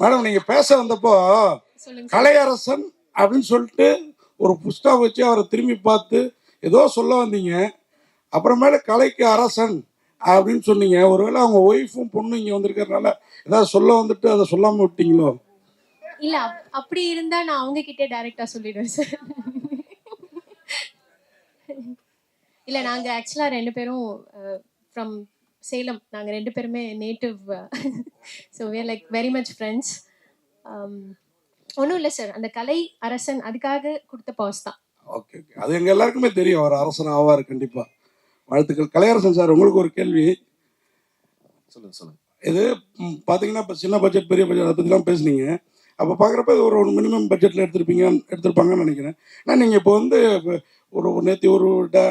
Madam நீங்க பேச வந்தப்போ கலையரசன் அப்படின்னு சொல்லிட்டு ஒரு புஸ்தகம் வச்சு அவரை திரும்பி பார்த்து ஏதோ சொல்ல வந்தீங்க. அப்புறமேல கலைக்கு அரசன் அப்படின்னு சொன்னீங்க. ஒருவேளை அவங்க ஒய்ஃபும் பொண்ணும் இங்க வந்திருக்கறனால ஏதாவது சொல்ல வந்துட்டு அதை சொல்லாம விட்டீங்களோ? இல்ல அப்- அப்படி இருந்தா நான் அவங்க கிட்டே டைரக்டா சொல்லிடுவேன் சார் இல்ல நாங்க ஆக்சுவலா ரெண்டு பேரும் ஃப்ரம் சேலம். நாங்க ரெண்டு பேருமே native so we are like very much friends ஒன்றும் இல்லை சார் அந்த கலை அரசன் அதுக்காக கொடுத்த பாஸ் தான். ஓகே ஓகே அது எங்க எல்லாருக்குமே தெரியும். அவர் அரசன் ஆவார் கண்டிப்பா. வாழ்த்துக்கள். கலையரசன் சார் உங்களுக்கு ஒரு கேள்வி. சொல்லுங்க சொல்லுங்க. இது ம், பாத்தீங்கன்னா இப்போ சின்ன பட்ஜெட் பெரிய பட்ஜெட் அதை பற்றிலாம் பேசுனீங்க. அப்போ பார்க்குறப்ப இது ஒரு ஒரு மினிமம் பட்ஜெட்டில் எடுத்திருப்பீங்க எடுத்திருப்பாங்கன்னு நினைக்கிறேன். ஆனால் நீங்கள் இப்போ வந்து ஒரு நேற்று ஒரு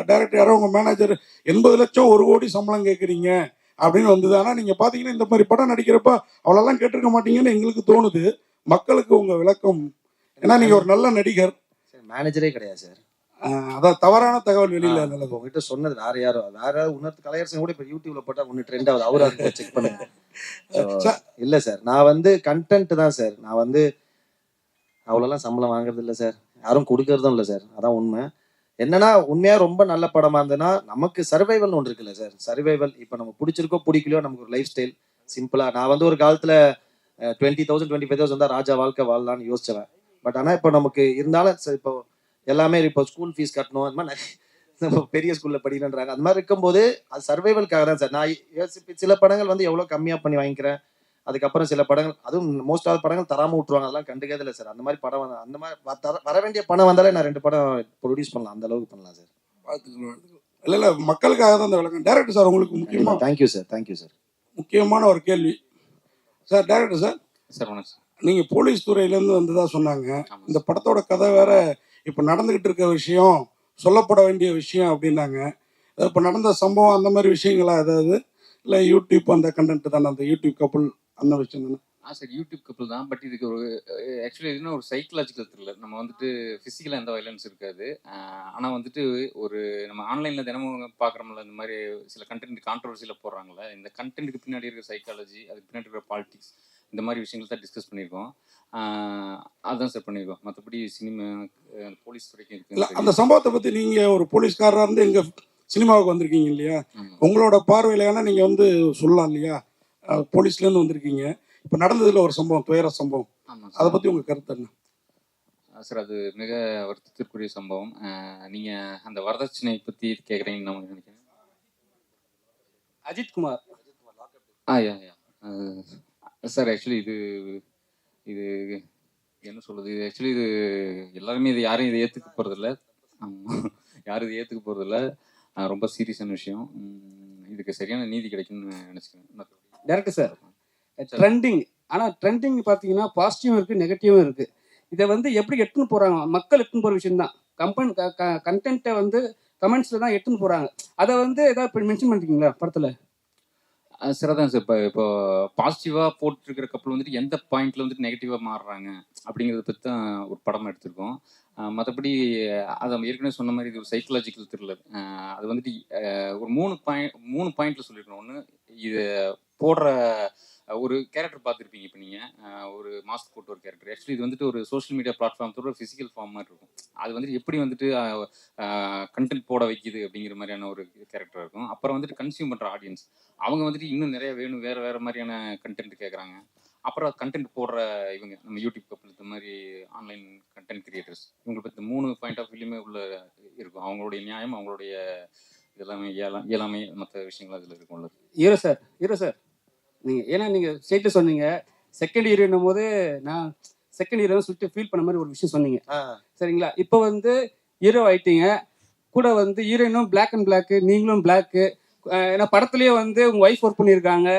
டேரக்டர் யாரோ உங்கள் மேனேஜர் எண்பது லட்சம் ஒரு கோடி சம்பளம் கேட்குறீங்க அப்படின்னு வந்தது. ஆனால் நீங்கள் பார்த்தீங்கன்னா இந்த மாதிரி படம் நடிக்கிறப்ப அவ்வளோலாம் கேட்டிருக்க மாட்டீங்கன்னு எங்களுக்கு தோணுது. மக்களுக்கு உங்கள் விளக்கம். ஏன்னா நீங்கள் ஒரு நல்ல நடிகர். மேனேஜரே கிடையாது சார். அதான் தவறான தகவல் வெளியில் நல்லது உங்ககிட்ட சொன்னது வேற யாரோ வேற யாராவது உணர்த்து கலையரசன் கூட இப்ப யூடியூப்ல போட்டா ஒன்னு ட்ரெண்ட் ஆகுது. அவரா செக் பண்ணுங்க. இல்ல சார். நான் வந்து கண்டென்ட் தான் சார். நான் வந்து அவ்வளோலாம் சம்பளம் வாங்குறது இல்ல சார். யாரும் கொடுக்கறதும் இல்ல சார். அதான் உண்மை. என்னன்னா உண்மையா ரொம்ப நல்ல படமா இருந்ததுன்னா நமக்கு சர்வைவல் ஒன்று இருக்குல்ல சார் சர்வைவல் இப்போ நம்ம பிடிச்சிருக்கோ பிடிக்கலையோ நமக்கு ஒரு லைஃப் ஸ்டைல் சிம்பிளா நான் வந்து ஒரு காலத்துல twenty thousand twenty five thousand தான் ராஜா வாழ்க்கை வாழலாம்னு யோசிச்சவன். பட் ஆனால் இப்போ நமக்கு இருந்தாலும் சரி, இப்போ எல்லாமே இப்போ ஸ்கூல் ஃபீஸ் கட்டணும் அந்த மாதிரி நிறைய நம்ம பெரிய ஸ்கூல்ல படிக்கணுன்றாங்க அந்த மாதிரி இருக்கும்போது அது சர்வைவல்காக தான் சார் நான் யோசிப்ப சில படங்கள் வந்து எவ்வளோ கம்மியாக பண்ணி வாங்கிக்கிறேன். அதுக்கப்புறம் சில படங்கள் அதுவும் மோஸ்ட் ஆஃப் படங்கள் தராம விட்டுருவாங்க. அதெல்லாம் கண்டுக்கவே இல்லை சார் அந்த மாதிரி படம் வந்து அந்த மாதிரி தர- வர வேண்டிய பணம் வந்தாலே நான் ரெண்டு படம் ப்ரொடியூஸ் பண்ணலாம். அந்த அளவுக்கு பண்ணலாம் சார் வாழ்த்துக்கள் இல்லை இல்லை மக்களுக்காக தான் இந்த விளக்கம். டேரக்டர் சார் உங்களுக்கு முக்கியமாக தேங்க்யூ சார் தேங்க்யூ சார் முக்கியமான ஒரு கேள்வி. சார் டேரக்டர் சார் சார் வணக்கம் சார் நீங்க போலீஸ் துறையிலேருந்து வந்ததா சொன்னாங்க. இந்த படத்தோட கதை வேற இப்போ நடந்துகிட்டு இருக்க விஷயம் சொல்லப்பட வேண்டிய விஷயம் அப்படின்னாங்க. இப்போ நடந்த சம்பவம் அந்த மாதிரி விஷயங்களா ஏதாவது? இல்லை யூடியூப் அந்த கண்டென்ட் தானே? அந்த யூடியூப் கப்புள் அந்த விஷயம் தானே? ஆ சார் யூடியூப் கப்பல் தான் பட் இதுக்கு ஒரு ஆக்சுவலி இதுனா ஒரு சைக்கலாஜிக்கல் த்ரில்லர் நம்ம வந்துட்டு ஃபிசிக்கலாக எந்த வயலன்ஸ் இருக்காது. ஆனால் வந்துட்டு ஒரு நம்ம ஆன்லைனில் தினமும் பார்க்குறோம்ல இந்த மாதிரி சில கண்டென்ட் கான்ட்ரவர்சியில் போடுறாங்கல்ல இந்த கண்டென்ட்டுக்கு பின்னாடி இருக்கிற சைக்காலஜி அதுக்கு பின்னாடி இருக்கிற பாலிடிக்ஸ் இந்த மாதிரி விஷயங்கள் தான் டிஸ்கஸ் பண்ணியிருக்கோம். அதான் சார் பண்ணியிருக்கோம். மற்றபடி சினிமா போலீஸ் துறைக்கு இருக்கு அந்த சம்பவத்தை பற்றி நீங்கள் ஒரு போலீஸ்காரராக இருந்து எங்கள் சினிமாவுக்கு வந்திருக்கீங்க இல்லையா? உங்களோட பார்வையில ஏன்னா நீங்கள் வந்து சொல்லலாம் இல்லையா? போலீஸ்லேருந்து வந்திருக்கீங்க. இப்போ நடந்ததுல ஒரு சம்பவம் துயர சம்பவம். ஆமாம் அதை பற்றி உங்கள் கருத்து என்ன? சார் அது மிக வருத்தத்திற்குரிய சம்பவம். ஆஹ் நீங்க அந்த வரதட்சணை பத்தி கேக்குறீங்கன்னு நான் நினைக்கிறேன். Ajith Kumar. Ah yeah yeah. Sir actually இது இது என்ன சொல்றது? ஆக்சுவலி இது எல்லாருமே இது யாரும் இதை ஏத்துக்க போறதில்ல. ஆமா. யாரும் இதை ஏத்துக்க போறதில்ல. ஆஹ் ரொம்ப சீரியஸான விஷயம். இதுக்கு சரியான நீதி கிடைக்கும்னு நினைச்சுக்கிறேன். டேரக்டர் சார் ட்ரெண்டிங் ஆனா ட்ரெண்டிங் பாத்தீங்கன்னா பாசிட்டிவும் இருக்கு நெகட்டிவும் இருக்கு. இதை வந்து எப்படி எடுத்துன்னு போறாங்க? மக்கள் எடுத்துன்னு போற விஷயம் தான் கம்பெனி கண்டென்ட்டை வந்து கமெண்ட்ஸ்ல தான் எடுத்துன்னு போறாங்க. அதை வந்து ஏதாவது மென்ஷன் பண்ணிருக்கீங்களா படத்துல? ஆஹ் சார் இப்போ இப்போ பாசிட்டிவாக போட்டுருக்கிற கப்பல் வந்துட்டு எந்த பாயிண்ட்ல வந்துட்டு நெகட்டிவாக மாறுறாங்க அப்படிங்கிறத பற்றி தான் ஒரு படம் எடுத்திருக்கோம். மற்றபடி அதை ஏற்கனவே சொன்ன மாதிரி இது ஒரு சைக்கலாஜிக்கல் த்ரில்லர் அது வந்துட்டு ஒரு மூணு பாயிண்ட் மூணு பாயிண்ட்ல சொல்லியிருக்கணும் ஒன்று இது போடுற ஒரு கேரக்டர் பார்த்துருப்பீங்க இப்போ நீங்கள் ஒரு மாஸ்க் போட்டு ஒரு கேரக்டர் ஆக்சுவலி இது வந்துட்டு ஒரு social media platform physical form மாதிரி இருக்கும். அது வந்துட்டு எப்படி வந்துட்டு கண்டென்ட் போட வைக்குது அப்படிங்கிற மாதிரியான ஒரு கேரக்டர் இருக்கும். அப்புறம் வந்துட்டு கன்சியூம் பண்ணுற ஆடியன்ஸ் அவங்க வந்துட்டு இன்னும் நிறைய வேணும் வேறு வேறு மாதிரியான கண்டென்ட் கேட்குறாங்க அப்புறம் கண்டென்ட் போடுற இவங்க நம்ம யூடியூப் கப்பல் இந்த மாதிரி ஆன்லைன் கண்டென்ட் கிரியேட்டர்ஸ் இவங்களை பற்றி மூணு பாயிண்ட் ஆஃப் வியூலையுமே உள்ள இருக்கும். அவங்களுடைய நியாயம் அவங்களுடைய இதெல்லாமே இயலா இயலாமை மற்ற விஷயங்கள் அதில் இருக்கும்ல ஹீரோ சார் ஹீரோ சார் நீங்க ஏன்னா நீங்க ஸ்டேட்ல சொன்னீங்க. செகண்ட் ஹீரோன்னும் போது நான் செகண்ட் ஹீரோ சொல்லிட்டு ஃபீல் பண்ண மாதிரி ஒரு விஷயம் சொன்னீங்க. சரிங்களா? இப்போ வந்து ஹீரோ ஆயிட்டீங்க. கூட வந்து ஹீரோயினும் பிளாக் அண்ட் பிளாக் நீங்களும் பிளாக் ஏன்னா படத்துலயே வந்து உங்க ஒய்ஃப் ஒர்க் பண்ணியிருக்காங்க.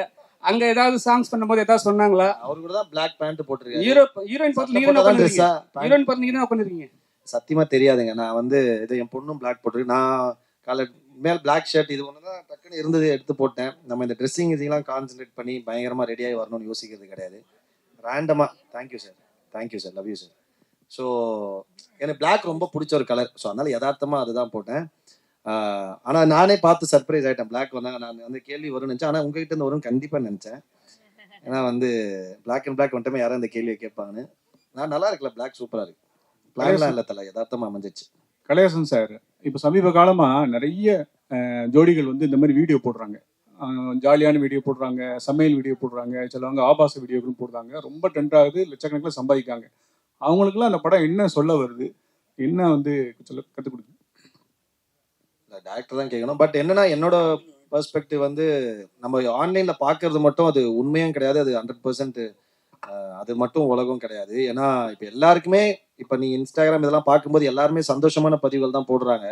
அங்க ஏதாவது சாங்ஸ் பண்ணும்போது ஏதாவது சொன்னாங்களா? அவரு கூட தான் பிளாக் பேண்ட் போட்டிருக்காரு. ஹீரோ ஹீரோயின் பார்த்து நீங்க என்ன பண்ணிருக்கீங்க ஆ? ஹீரோயின் பார்த்து நீங்க என்ன பண்ணிருக்கீங்க சத்தியமா தெரியாதுங்க. நான் வந்து இது என் பொண்ணும் பிளாக் போட்டிருக்கு. நான் காலை மேல் பிளாக் ஷர்ட் இது ஒன்று தான் டக்குன்னு இருந்தது எடுத்து போட்டேன். நம்ம இந்த ட்ரெஸ்ஸிங் இதெல்லாம் கான்சென்ட்ரேட் பண்ணி பயங்கரமாக ரெடியாகி வரணும்னு யோசிக்கிறது கிடையாது. ரேண்டமாக thank you sir thank you sir love you sir so எனக்கு பிளாக் ரொம்ப பிடிச்ச ஒரு கலர் ஸோ அதனால் யதார்த்தமாக அதுதான் போட்டேன். ஆனால் நானே பார்த்து சர்ப்ரைஸ் ஆகிட்டேன் பிளாக் வந்தாங்க நான் வந்து கேள்வி வரும்னு நினைச்சேன். ஆனால் உங்ககிட்ட இருந்து வரும் கண்டிப்பாக நினச்சேன். ஏன்னா வந்து பிளாக் அண்ட் பிளாக் வந்துட்டுமே யாரும் இந்த கேள்வியை கேட்பாங்கன்னு. நான் நல்லா இருக்கல. பிளாக் சூப்பராக இருக்கு. பிளாக்லாம் இல்லை தலை. யதார்த்தமாக அமைஞ்சிச்சு. கலையாசன் சார் இப்போ சமீப காலமா நிறைய ஜோடிகள் வந்து இந்த மாதிரி வீடியோ போடுறாங்க. ஜாலியான வீடியோ போடுறாங்க சமையல் வீடியோ போடுறாங்க சிலவங்க ஆபாச வீடியோக்களும் போடுறாங்க. ரொம்ப ட்ரெண்ட் ஆகுது லட்சக்கணக்கில் சம்பாதிக்காங்க அவங்களுக்குலாம் அந்த படம் என்ன சொல்ல வருது? என்ன வந்து சொல்ல கற்றுக் கொடுக்குது? டேரக்டர் தான் கேட்கணும். பட் என்னன்னா என்னோட பர்ஸ்பெக்டிவ் வந்து நம்ம ஆன்லைன்ல பாக்குறது மட்டும் அது உண்மையும் கிடையாது. அது ஹண்ட்ரட் பர்சன்ட் அது மட்டும் உலகம் கிடையாது. ஏன்னா இப்போ எல்லாருக்குமே இப்போ நீ இன்ஸ்டாகிராம் இதெல்லாம் பார்க்கும்போது எல்லாருமே சந்தோஷமான பதிவுகள் தான் போடுறாங்க.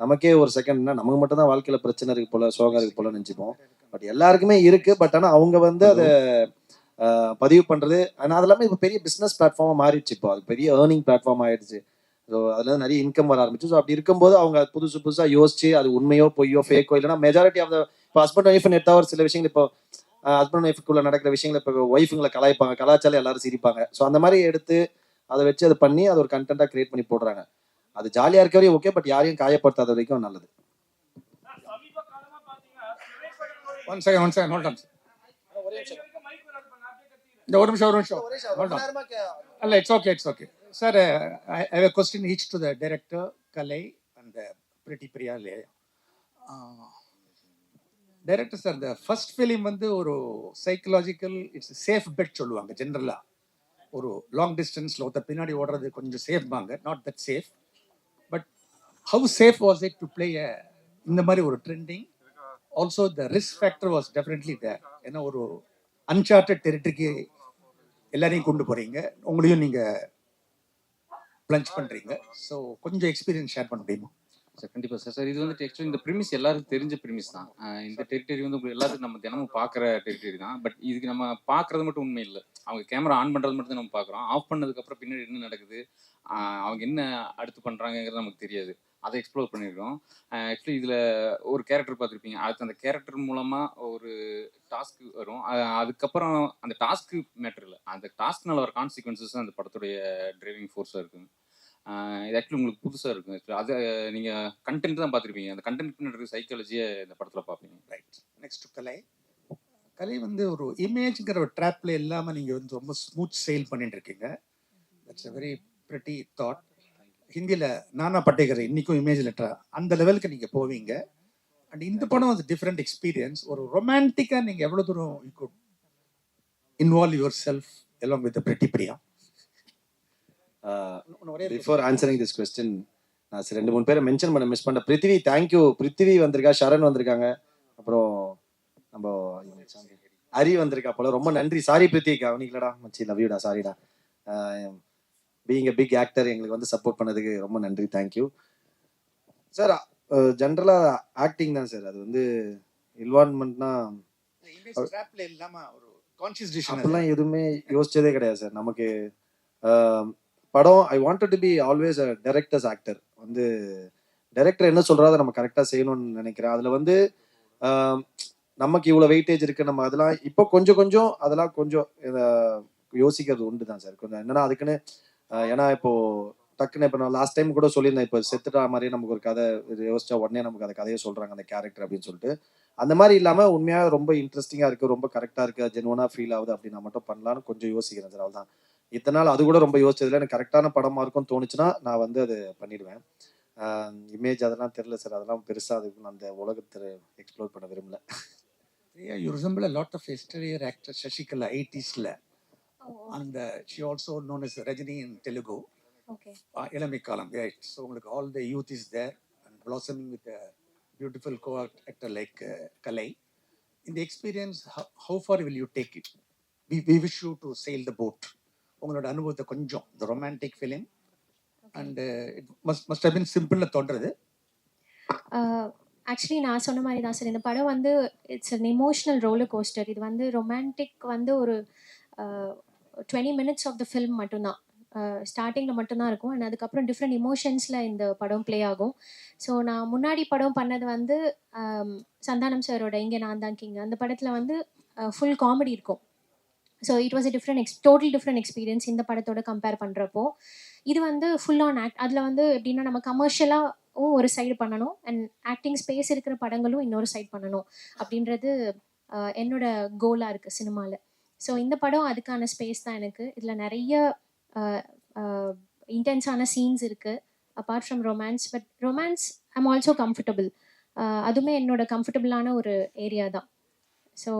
நமக்கே ஒரு செகண்ட்னா நமக்கு மட்டும் தான் வாழ்க்கையில் பிரச்சனை இருக்கு போல சோகம் இருக்கு போல நினச்சிப்போம். பட் எல்லாருக்குமே இருக்கு. பட் ஆனால் அவங்க வந்து அதை பதிவு பண்ணுறது ஆனால் அது எல்லாமே இப்போ பெரிய பிஸ்னஸ் பிளாட்ஃபார்மா மாறிடுச்சு இப்போ. அது பெரிய ஏர்னிங் பிளாட்ஃபார்ம் ஆயிடுச்சு. ஸோ அதில் நிறைய இன்கம் வர ஆரம்பிச்சு. ஸோ அப்படி இருக்கும்போது அவங்க புதுசு புதுசாக யோசிச்சு அது உண்மையோ பொய்யோ ஃபேக்கோ இல்லைனா மெஜாரிட்டி ஆஃப் த இப்போ ஹஸ்பண்ட் ஒய்ஃப் நெட்டாக ஒரு சில விஷயங்கள் இப்போ ஹஸ்பண்ட் ஒய்ஃபுக்குள்ள நடக்கிற விஷயங்களை இப்போ ஒய்ஃபுங்களை கலாய்ப்பாங்க. கலாச்சாரம் எல்லாரும் சிரிப்பாங்க. ஸோ அந்த மாதிரி எடுத்து அதை வச்சு அதை பண்ணி அதை ஒரு கண்டென்ட்டாக கிரியேட் பண்ணி போடுறாங்க. அது ஜாலியாக இருக்க வரையும் ஓகே பட் யாரையும் காயப்படுத்தாத வரைக்கும் நல்லது. One second one second hold இந்த ஒரு நிமிஷம் ஒரு நிமிஷம். Hold அல்ல it's okay it's okay sir I have a question each to the director Kalai and Preethi Priya director sir இந்த ஃபர்ஸ்ட் ஃபிலிம் வந்து ஒரு சைக்கலாஜிக்கல் இட்ஸ் சேஃப் பெட் சொல்லுவாங்க ஜென்ரலாக ஒரு லாங் டிஸ்டன்ஸில் ஒருத்தர் பின்னாடி ஓடுறது கொஞ்சம் சேஃப்பாங்க not that safe but how safe was it to play இந்த மாதிரி ஒரு trending also the risk factor was definitely there ஏன்னா ஒரு அன்சார்டட் டெரிட்டரிக்கு எல்லாரையும் கொண்டு போகிறீங்க உங்களையும் நீங்கள் பிளஞ்ச் பண்ணுறீங்க ஸோ கொஞ்சம் எக்ஸ்பீரியன்ஸ் ஷேர் பண்ண முடியுமா? சார் கண்டிப்பாக சார் சார் இது வந்து ஆக்சுவலி இந்த ப்ரிமிஸ் எல்லாருக்கும் தெரிஞ்ச ப்ரிமிஸ் தான். இந்த டெரிட்டரி வந்து உங்களுக்கு எல்லாத்துக்கும் நம்ம தினமும் பார்க்குற டெரிட்டரி தான். பட் இதுக்கு நம்ம பார்க்கறது மட்டும் உண்மை இல்லை. அவங்க கேமரா ஆன் பண்ணுறது மட்டும் தான் நம்ம பார்க்குறோம். ஆஃப் பண்ணதுக்கப்புறம் பின்னாடி என்ன நடக்குது? அவங்க என்ன அடுத்து பண்ணுறாங்கங்கிறது நமக்கு தெரியாது. அதை எக்ஸ்ப்ளோர் பண்ணியிருக்கோம் ஆக்சுவலி இதில் ஒரு கேரக்டர் பார்த்துருப்பீங்க. அடுத்து அந்த கேரக்டர் மூலமாக ஒரு டாஸ்க் வரும். அதுக்கப்புறம் அந்த டாஸ்க்கு மேட்டர் இல்லை. அந்த டாஸ்க்னால வர கான்சிக்வன்சஸ் அந்த படத்துடைய டிரைவிங் ஃபோர்ஸாக இருக்கும். இது ஆக்சுவலி உங்களுக்கு புதுசாக இருக்கும். அது நீங்கள் கண்டென்ட் தான் பார்த்துருப்பீங்க. அந்த கண்டென்ட் பின்னாடி சைக்காலஜியை இந்த படத்தில் பார்ப்பீங்க. ரைட் நெக்ஸ்ட் கலை கலை வந்து ஒரு இமேஜ்ங்கிற ஒரு ட்ராப்ல இல்லாம நீங்க வந்து ரொம்ப ஸ்மூத் சேல் பண்ணிட்டு இருக்கீங்க. That's a very pretty thought ஹிந்தியில நானா பட்டேகர் இன்னைக்கும் இமேஜ் லெட்டரா அந்த லெவலுக்கு நீங்க போவீங்க. அண்ட் இந்த படம் வந்து டிஃப்ரெண்ட் எக்ஸ்பீரியன்ஸ் ஒரு ரொமான்டிக்கா நீங்க எவ்வளவு தூரம் you good involve yourself எல்லாம் with pretty Priya? Before answering this question நான் சரி ரெண்டு மூணு பேரை மென்ஷன் பண்ண மிஸ் பண்ண. பிருத்திவி தேங்க்யூ பிருத்திவி வந்திருக்கா சரண் வந்திருக்காங்க. அப்புறம் நம்ம ஹரி வந்திருக்கா போல. ரொம்ப நன்றி. சாரி பிருத்திவி கவனிக்கலடா. மச்சி லவ் யூடா சாரிடா பீயிங் பிக் ஆக்டர் எங்களுக்கு வந்து சப்போர்ட் பண்ணதுக்கு ரொம்ப நன்றி. தேங்க்யூ சார் ஜென்ரலா ஆக்டிங் தான் சார் அது வந்து இன்வால்மெண்ட்னா அப்படிலாம் எதுவுமே யோசிச்சதே கிடையாது சார் நமக்கு படம் I wanted to be always a director's actor வந்து டைரக்டர் என்ன சொல்றாரோ அதை நம்ம கரெக்டாக செய்யணும்னு நினைக்கிறேன். அதில் வந்து நமக்கு இவ்வளோ வெயிட்டேஜ் இருக்கு நம்ம அதெல்லாம் இப்போ கொஞ்சம் கொஞ்சம் அதெல்லாம் கொஞ்சம் யோசிக்கிறது உண்டு தான் சார் கொஞ்சம் என்னன்னா அதுக்குன்னு ஏன்னா இப்போ டக்குன்னு இப்போ நான் லாஸ்ட் டைம் கூட சொல்லியிருந்தேன். இப்போ செத்துட்டா மாதிரியே நமக்கு ஒரு கதை யோசிச்சா உடனே நமக்கு அந்த கதையை சொல்றாங்க அந்த கேரக்டர் அப்படின்னு சொல்லிட்டு. அந்த மாதிரி இல்லாமல் உண்மையாக ரொம்ப இன்ட்ரெஸ்டிங்காக இருக்கு ரொம்ப கரெக்டாக இருக்கு ஜென்வனாக ஃபீல் ஆகுது அப்படின்னா மட்டும் பண்ணலாம்னு கொஞ்சம் யோசிக்கிறேன் சார் அவ்வளவுதான். இத்தனை நாள் அது கூட ரொம்ப யோசிச்சதுல எனக்கு கரெக்டான படமா இருக்கும்னு தோணுச்சுன்னா நான் வந்து அது பண்ணிடுவேன் இமேஜ் அதெல்லாம் தெரியல சார் அதெல்லாம் பெருசா அதுக்கு நான் அந்த உலகத்தை எக்ஸ்ப்ளோர் பண்ண விரும்பல Yeah, you resemble a lot of yesteryear actor Shashikala, 80s ல and uh, she also known as Rajini in Telugu. Okay Uh, இளமை காலம் right so உங்களுக்கு all the youth is there and blossoming with a beautiful co-actor like uh, Kalai in the experience how, how far will you take it we, we wish you to sail the boat உங்களோட அனுபவத்தை கொஞ்சம் romantic film and uh, it must must have been simple தோன்றது. Actually நான் சொன்ன மாதிரி தான் sir இந்த படம் வந்து it's an emotional roller coaster இது வந்து ரொமான்டிக் வந்து ஒரு twenty minutes of the film மட்டும்தான். ஸ்டார்டிங்கில் மட்டும்தான் இருக்கும். அண்ட் அதுக்கப்புறம் டிஃப்ரெண்ட் இமோஷன்ஸில் இந்த படம் ப்ளே ஆகும். ஸோ நான் முன்னாடி படம் பண்ணது வந்து ஆம், சந்தானம் சாரோட இங்கே நான் தான் கிங் அந்த படத்தில் வந்து ஃபுல் காமெடி இருக்கும். So it was a different ex total different experience இந்த படத்தோட கம்பேர் பண்ணுறப்போ இது வந்து ஃபுல் ஆன் ஆக்ட் அதில் வந்து எப்படின்னா நம்ம கமர்ஷியலாகவும் ஒரு சைடு பண்ணணும் அண்ட் ஆக்டிங் ஸ்பேஸ் இருக்கிற படங்களும் இன்னொரு சைடு பண்ணணும் அப்படின்றது என்னோட கோலாக இருக்குது சினிமாவில் ஸோ இந்த படம் அதுக்கான ஸ்பேஸ் தான் எனக்கு. இதில் நிறைய இன்டென்ஸான சீன்ஸ் இருக்குது apart from romance but romance I'm also comfortable அதுவுமே என்னோட கம்ஃபர்டபுளான ஒரு ஏரியா தான். So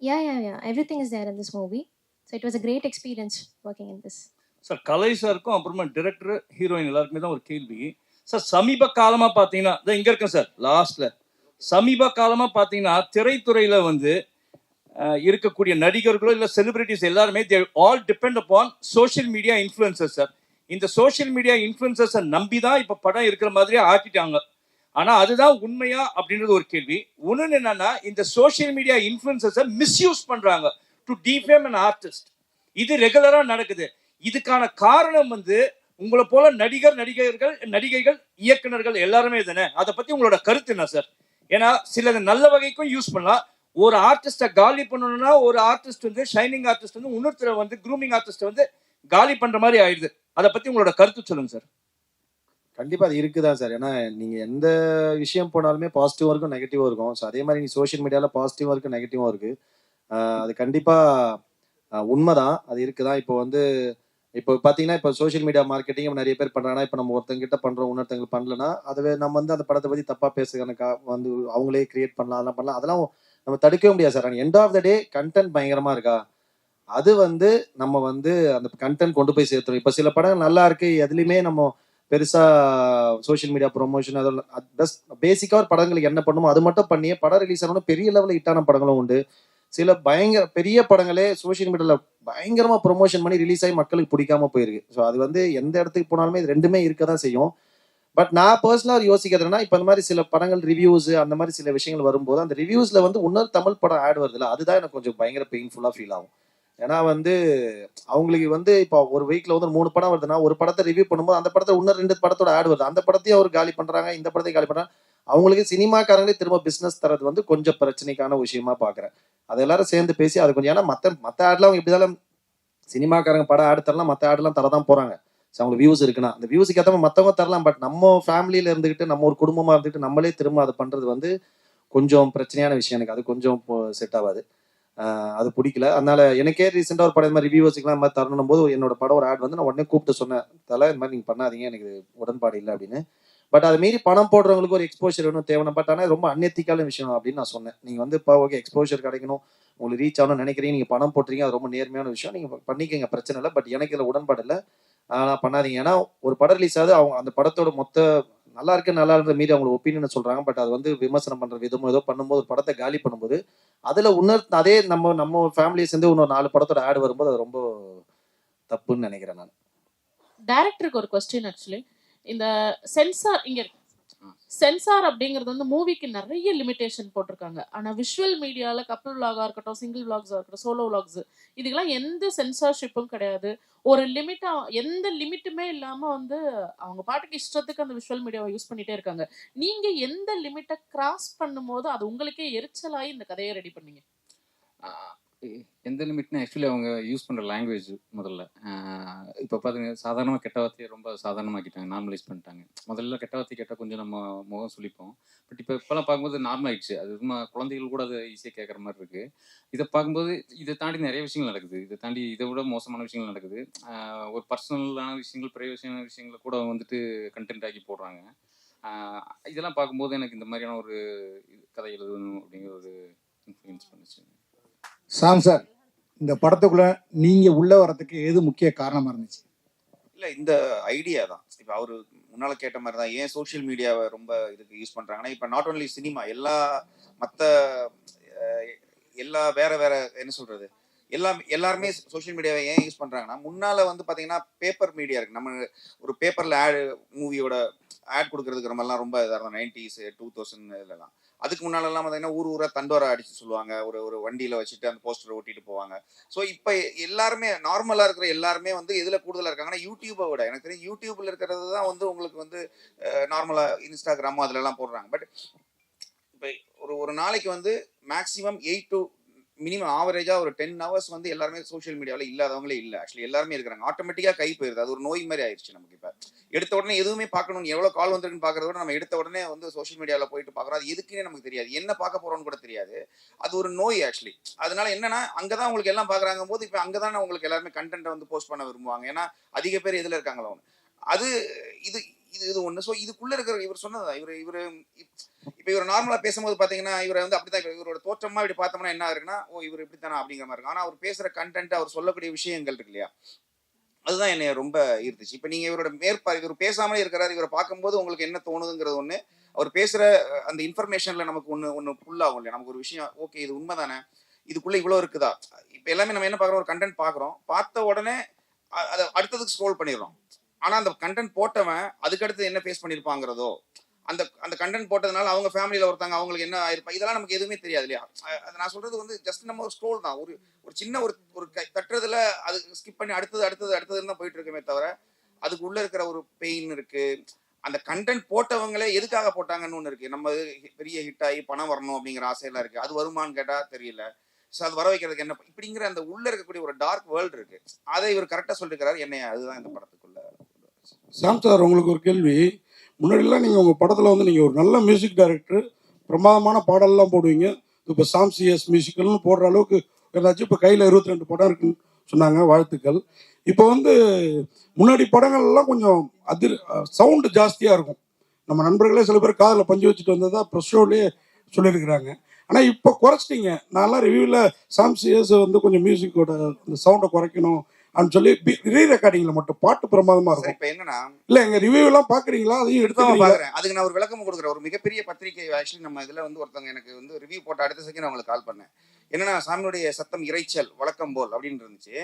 yeah yeah yeah everything is there in this movie so it was a great experience working in this sir Kalai சாருக்கும் அப்புறமா director heroine எல்லாருக்குமே தான் ஒரு கேள்வி. சார் சமீப காலமாக பார்த்தீங்கன்னா இதோ இங்கே இருக்கேன் சார் லாஸ்ட்டில் சமீப காலமாக பார்த்தீங்கன்னா திரைத்துறையில் வந்து இருக்கக்கூடிய நடிகர்களோ இல்லை செலிபிரிட்டிஸ் எல்லாருமே they all depend upon social media influencer sir இந்த சோஷியல் மீடியா இன்ஃப்ளூயன்சர்ஸை நம்பி தான் இப்போ படம் இருக்கிற மாதிரியே ஆக்கிட்டாங்க. ஆனா அதுதான் உண்மையா அப்படின்றது ஒரு கேள்வி. ஒன்னு என்னன்னா இந்த சோஷியல் மீடியா இன்ஃபுளுசர்ஸை மிஸ்யூஸ் பண்றாங்க. டு டிஃபேம் அன் ஆர்டிஸ்ட் இது ரெகுலரா நடக்குது. இதுக்கான காரணம் வந்து உங்களை போல நடிகர் நடிகர்கள் நடிகைகள் இயக்குனர்கள் எல்லாருமே தானே? அதை பத்தி உங்களோட கருத்து என்ன சார் ஏன்னா சிலது நல்ல வகைக்கும் யூஸ் பண்ணலாம். ஒரு ஆர்டிஸ்டை காலி பண்ணணும்னா ஒரு ஆர்டிஸ்ட் வந்து ஷைனிங் ஆர்டிஸ்ட் வந்து இன்னொருத்தர வந்து க்ரூமிங் ஆர்டிஸ்ட் வந்து காலி பண்ற மாதிரி ஆயிடுது. அதை பத்தி உங்களோட கருத்து சொல்லுங்க சார் கண்டிப்பா அது இருக்குதான் சார். ஏன்னா நீங்க எந்த விஷயம் போனாலுமே பாசிட்டிவா இருக்கும் நெகட்டிவா இருக்கும். ஸோ அதே மாதிரி நீங்க சோஷியல் மீடியால பாசிட்டிவா இருக்கு நெகட்டிவா இருக்கு. அது கண்டிப்பா உண்மைதான். அது இருக்குதான். இப்போ வந்து இப்போ பாத்தீங்கன்னா இப்போ சோஷியல் மீடியா மார்க்கெட்டிங் நிறைய பேர் பண்றாங்கன்னா இப்போ நம்ம ஒருத்தங்க கிட்ட பண்றோம் இன்னொருத்தங்களுக்கு பண்ணலன்னா அதுவே நம்ம வந்து அந்த படத்தை பத்தி தப்பா பேசுறதுக்கா வந்து அவங்களே கிரியேட் பண்ணலாம் அதெல்லாம் பண்ணலாம். அதெல்லாம் நம்ம தடுக்கவே முடியாது sir. End of the day content பயங்கரமா இருக்கா? அது வந்து நம்ம வந்து அந்த கண்டென்ட் கொண்டு போய் சேர்த்துரும் இப்போ சில படங்கள் நல்லா இருக்கு எதுலையுமே நம்ம பெருசா சோஷியல் மீடியா ப்ரொமோஷன் அதெல்லாம் பெஸ்ட் பேசிக்கா ஒரு படங்களுக்கு என்ன பண்ணுமோ அது மட்டும் பண்ணி படம் ரிலீஸ் ஆனோட பெரிய லெவலில் ஹிட்டான படங்களும் உண்டு. சில பயங்கர பெரிய படங்களே சோஷியல் மீடியால பயங்கரமா ப்ரொமோஷன் பண்ணி ரிலீஸ் ஆகி மக்களுக்கு பிடிக்காம போயிருக்கு. ஸோ அது வந்து எந்த இடத்துக்கு போனாலுமே இது ரெண்டுமே இருக்க தான் செய்யும். பட் நான் பர்சனலாக யோசிக்கிறதுனா இப்போ இந்த மாதிரி சில படங்கள் ரிவ்யூஸ் அந்த மாதிரி சில விஷயங்கள் வரும்போது அந்த ரிவ்யூஸில் வந்து இன்னொரு தமிழ் படம் ஆட் வருதுல்ல அதுதான் எனக்கு கொஞ்சம் பயங்கர பெயின்ஃபுல்லாக ஃபீல் ஆகும். ஏன்னா வந்து அவங்களுக்கு வந்து இப்போ ஒரு வீக்ல வந்து மூணு படம் வருதுன்னா ஒரு படத்தை ரிவ்யூ பண்ணும்போது அந்த படத்தை இன்னும் ரெண்டு படத்தோட ஆட் வருது. அந்த படத்தையும் அவர் காலி பண்றாங்க இந்த படத்தையும் காலி பண்றாங்க. அவங்களுக்கு சினிமாக்காரங்களே திரும்ப பிசினஸ் தரது வந்து கொஞ்சம் பிரச்சனைக்கான விஷயமா பாக்குறேன். அது எல்லாரும் சேர்ந்து பேசி அது கொஞ்சம் ஏன்னா மற்ற மற்ற ஆட்லாம் அவங்க எப்படிதாலும் சினிமாக்காரங்க படம் ஆடு தரலாம் மற்ற ஆடுலாம் தரதான் போறாங்க. ஸோ அவங்களுக்கு வியூஸ் இருக்குன்னா அந்த வியூஸுக்கு ஏற்ற மற்றவங்க தரலாம் பட் நம்ம ஃபேமிலியில இருந்துகிட்டு நம்ம ஒரு குடும்பமா இருந்துக்கிட்டு நம்மளே திரும்ப அதை பண்றது வந்து கொஞ்சம் பிரச்சனையான விஷயம் எனக்கு. அது கொஞ்சம் செட் ஆகாது. அது பிடிக்கல. அதனால எனக்கே ரீசெண்டாக ஒரு படம் இந்த மாதிரி ரிவ்யூஸுக்குலாம் மாதிரி தரணும் போது என்னோட படம் ஒரு ஆட் வந்து நான் உடனே கூப்பிட்டு சொன்னேன். தலை இந்த மாதிரி நீங்கள் பண்ணாதீங்க எனக்கு உடன்பாடு இல்லை அப்படின்னு. பட் அது மீறி பணம் போடுறவங்களுக்கு ஒரு எக்ஸ்போஷர் வேணும் தேவையான பட் ஆனால் ரொம்ப அன்எத்திக்கான விஷயம் அப்படின்னு நான் சொன்னேன். நீங்கள் வந்து இப்போ ஓகே எக்ஸ்போஷர் கிடைக்கணும். உங்களுக்கு ரீச் ஆகணும்னு நினைக்கிறீங்க. நீங்கள் பணம் போட்டுறீங்க அது ரொம்ப நேர்மையான விஷயம். நீங்கள் பண்ணிக்கங்க பிரச்சனை இல்லை. பட் எனக்கு இதில் உடன்பாடு இல்லை. ஆனால் பண்ணாதீங்க. ஏன்னா ஒரு படம் ரிலீஸ் ஆகுது அவங்க அந்த படத்தோட மொத்த நல்லா இருக்கு நல்லா இருந்த மீறி அவங்க ஒப்பீனியன் சொல்றாங்க. பட் அது வந்து விமர்சனம் பண்ற விதமோ ஏதோ பண்ணும்போது ஒரு படத்தை காலி பண்ணும்போது அதுல இன்னொரு அதே நம்ம நம்ம ஃபேமிலியை சேர்ந்து இன்னொரு நாலு படத்தோட ஆட் வரும்போது அது ரொம்ப தப்புன்னு நினைக்கிறேன் நான். டேரக்டருக்கு ஒரு கொஸ்டின் ஆக்சுவலி இந்த சென்சார் இங்க இருக்கு. சென்சார் அப்படிங்கிறது வந்து மூவிக்கு நிறைய லிமிடேஷன் போட்டிருக்காங்க. ஆனா விஷுவல் மீடியால கப்பல் விலாகா இருக்கட்டும் சிங்கிள் விலாக்ஸா இருக்கட்டும் சோலோ விலாக்ஸ் இதுக்கெல்லாம் எந்த சென்சார்ஷிப்பும் கிடையாது. ஒரு லிமிட்டா எந்த லிமிட்டுமே இல்லாம வந்து அவங்க பாட்டுக்கு இஷ்டத்துக்கு அந்த விஷுவல் மீடியாவை யூஸ் பண்ணிட்டே இருக்காங்க. நீங்க எந்த லிமிட்டை கிராஸ் பண்ணும்போது அது உங்களுக்கே எரிச்சலாகி இந்த கதையை ரெடி பண்ணீங்க. எந்த லிமிட்னா ஆக்சுவலி அவங்க யூஸ் பண்ணுற லாங்குவேஜ் முதல்ல. இப்போ பாருங்க சாதாரணமாக கெட்ட வார்த்தையை ரொம்ப சாதாரணமாக்கிட்டாங்க நார்மலைஸ் பண்ணிட்டாங்க. முதல்ல கெட்ட வார்த்தை கேட்டால் கொஞ்சம் நம்ம முகம் சுழிப்போம் பட் இப்போ இப்போலாம் பார்க்கும்போது நார்மல் ஆயிடுச்சு. அது சும்மா குழந்தைகள் கூட அதை ஈஸியாக கேட்குற மாதிரி இருக்குது இதை பார்க்கும்போது இதை தாண்டி நிறைய விஷயங்கள் நடக்குது. இதை தாண்டி இதை விட மோசமான விஷயங்கள் நடக்குது. ஒரு பர்சனலான விஷயங்கள் பிரைவசியான விஷயங்களை கூட வந்துட்டு கண்டென்ட் ஆக்கி போடுறாங்க. இதெல்லாம் பார்க்கும்போது எனக்கு இந்த மாதிரியான ஒரு இது- கதை எழுதணும் அப்படிங்கிற ஒரு இன்ஃப்ளூயன்ஸ் பண்ணிச்சு. சாம் சார் இந்த படத்துக்குள்ள நீங்க உள்ள வரதுக்கு எது முக்கிய காரணமா இருந்துச்சு? இல்ல இந்த ஐடியா தான். இப்ப அவரு முன்னால கேட்ட மாதிரி தான். ஏன் சோஷியல் மீடியாவை ரொம்ப இதுக்கு யூஸ் பண்றாங்கன்னா இப்ப நாட் ஓன்லி சினிமா எல்லா மத்த எல்லா வேற வேற என்ன சொல்றது? எல்லாம் எல்லாருமே சோஷியல் மீடியாவை ஏன் யூஸ் பண்றாங்கன்னா முன்னால வந்து பாத்தீங்கன்னா பேப்பர் மீடியா இருக்கு. நம்ம ஒரு பேப்பர்ல ஆட் மூவியோட ஆட் கொடுக்கறதுக்கு நம்மலாம் ரொம்ப இதாக இருந்தோம். நைன்டிஸ் டூ தௌசண்ட் இதுலலாம். அதுக்கு முன்னாலெல்லாம் பார்த்தீங்கன்னா ஊர் ஊரா தண்டோரா அடிச்சு சொல்லுவாங்க. ஒரு ஒரு வண்டியில வச்சுட்டு அந்த போஸ்டர் ஓட்டிட்டு போவாங்க. ஸோ இப்போ எல்லாருமே நார்மலா இருக்கிற எல்லாருமே வந்து எதுல கூடுதலா இருக்காங்கன்னா யூடியூபை விட. எனக்கு தெரியும் யூடியூப்ல இருக்கிறது தான் வந்து உங்களுக்கு வந்து நார்மலா இன்ஸ்டாகிராமோ அதுல எல்லாம் போடுறாங்க. பட் இப்போ ஒரு ஒரு நாளைக்கு வந்து மேக்ஸிமம் எயிட் டு மினிமம் ஆவரேஜாக ஒரு டென் ஹவர்ஸ் வந்து எல்லாருமே சோஷியல் மீடியாவில் இல்லாதவங்களே இல்லை. ஆக்சுவலி எல்லாருமே இருக்கிறாங்க. ஆட்டோமேட்டிக்காக கை போயிருது. அது ஒரு நோய் மாதிரி ஆயிடுச்சு நமக்கு இப்போ. எடுத்த உடனே எதுவுமே பார்க்கணும் எவ்வளோ கால் வந்திருக்குன்னு பார்க்கறத விட நம்ம எடுத்த உடனே வந்து சோஷியல் மீடியாவில் போயிட்டு பார்க்குறோம். அது எதுக்குன்னே நமக்கு தெரியாது. என்ன பார்க்க போகிறோம்னு கூட தெரியாது. அது ஒரு நோய் ஆக்சுவலி அதனால என்னன்னா அங்கே தான் உங்களுக்கு எல்லாம் பார்க்குறாங்க போது இப்போ அங்கே தானே உங்களுக்கு எல்லாருமே கண்டென்ட்டை வந்து போஸ்ட் பண்ண விரும்புவாங்க. ஏன்னா அதிக பேர் இதில் இருக்காங்களோ. அது இது இது இது ஒன்று ஸோ இதுக்குள்ளே இருக்கிற இவர் சொன்னதா இவர் இவர் இப்போ இவர் நார்மலாக பேசும்போது பார்த்தீங்கன்னா இவரை வந்து அப்படித்தான் இவரோட தோற்றமாக இப்படி பார்த்தோம்னா என்ன இருக்குன்னா ஓ இவர் இப்படி தானே அப்படிங்கிற மாதிரி இருக்கும். ஆனால் அவர் பேசுகிற கண்டென்ட் அவர் சொல்லக்கூடிய விஷயங்கள் இருக்கு இல்லையா? அதுதான் என்னை ரொம்ப ஈர்த்துச்சு. இப்போ நீங்கள் இவரோட மேற்பா இவர் பேசாமலே இருக்கிறாரு இவரை பார்க்கும்போது உங்களுக்கு என்ன தோணுதுங்கிறது ஒன்று அவர் பேசுகிற அந்த இன்ஃபர்மேஷனில் நமக்கு ஒன்று ஒன்று புல்லாகும் இல்லையா? நமக்கு ஒரு விஷயம் ஓகே இது உண்மைதானே? இதுக்குள்ளே இவ்வளோ இருக்குதா? இப்போ எல்லாமே நம்ம என்ன பார்க்குறோம்? ஒரு கண்டென்ட் பார்க்குறோம். பார்த்த உடனே அதை அடுத்ததுக்கு ஸ்க்ரோல் பண்ணிடுறோம். ஆனால் அந்த கண்டென்ட் போட்டவன் அதுக்கடுத்து என்ன ஃபேஸ் பண்ணியிருப்பாங்கிறதோ அந்த அந்த கண்டென்ட் போட்டதுனால அவங்க ஃபேமிலியில் ஒருத்தாங்க அவங்களுக்கு என்ன ஆயிருப்பா இதெல்லாம் நமக்கு எதுவுமே தெரியாது இல்லையா? அதை அது நான் சொல்றது வந்து ஜஸ்ட் நம்ம ஒரு ஸ்க்ரோல் தான். ஒரு ஒரு சின்ன ஒரு ஒரு கை தட்டுறதுல அது ஸ்கிப் பண்ணி அடுத்தது அடுத்தது அடுத்ததுன்னு தான் போயிட்டு இருக்கமே தவிர அதுக்கு உள்ள இருக்கிற ஒரு பெயின் இருக்கு. அந்த கண்டென்ட் போட்டவங்களே எதுக்காக போட்டாங்கன்னு ஒன்று இருக்கு. நம்ம பெரிய ஹிட் ஆகி பணம் வரணும் அப்படிங்கிற ஆசையெல்லாம் இருக்கு. அது வருமான்னு கேட்டா தெரியல. ஸோ அது வர வைக்கிறதுக்கு என்ன இப்படிங்கிற அந்த உள்ள இருக்கக்கூடிய ஒரு டார்க் வேர்ல்டு இருக்கு. அதை இவர் கரெக்டாக சொல்லிருக்கிறாரு. என்னைய அதுதான் இந்த படத்துக்குள்ள. சாம் சார் உங்களுக்கு ஒரு கேள்வி. முன்னாடிலாம் நீங்கள் உங்கள் படத்தில் வந்து நீங்கள் ஒரு நல்ல மியூசிக் டைரக்டர் பிரமாதமான பாடல்லாம் போடுவீங்க. இப்போ சாம் சிஎஸ் மியூசிக்கல்னு போடுற அளவுக்கு ஏதாச்சும் இப்போ கையில் இருபத்தி ரெண்டு படம் இருக்குன்னு சொன்னாங்க வாழ்த்துக்கள். இப்போ வந்து முன்னாடி படங்கள்லாம் கொஞ்சம் அதிர் சவுண்டு ஜாஸ்தியாக இருக்கும். நம்ம நண்பர்களே சில பேர் காதில் பஞ்சு வச்சுட்டு வந்ததா ப்ரெஸ் ஷோலேயே சொல்லியிருக்கிறாங்க. ஆனால் இப்போ குறைச்சிட்டிங்க. நான்லாம் ரிவ்யூவில் சாம் சிஎஸ் வந்து கொஞ்சம் மியூசிக்கோட அந்த சவுண்டை குறைக்கணும் அப்படின்னு சொல்லி ரீ ரெக்கார்டிங்கில் மட்டும் பாட்டு பிரமாதமாக சார் இருக்கும். இப்போ என்னன்னா இல்ல எங்க ரிவ்யூ எல்லாம் பாக்குறீங்களா? அதையும் எடுத்து பாக்குறேன். அதுக்கு நான் ஒரு விளக்கம் கொடுக்குறேன். ஒரு மிகப்பெரிய பத்திரிகை ஆக்சுவலி நம்ம இதுல வந்து ஒருத்தவங்க எனக்கு வந்து ரிவ்யூ போட்ட அடுத்த செகண்ட் அவங்களுக்கு கால் பண்ணேன். என்னன்னா சாமியுடைய சத்தம் இறைச்சல் வழக்கம் போல் அப்படின்னு இருந்துச்சு.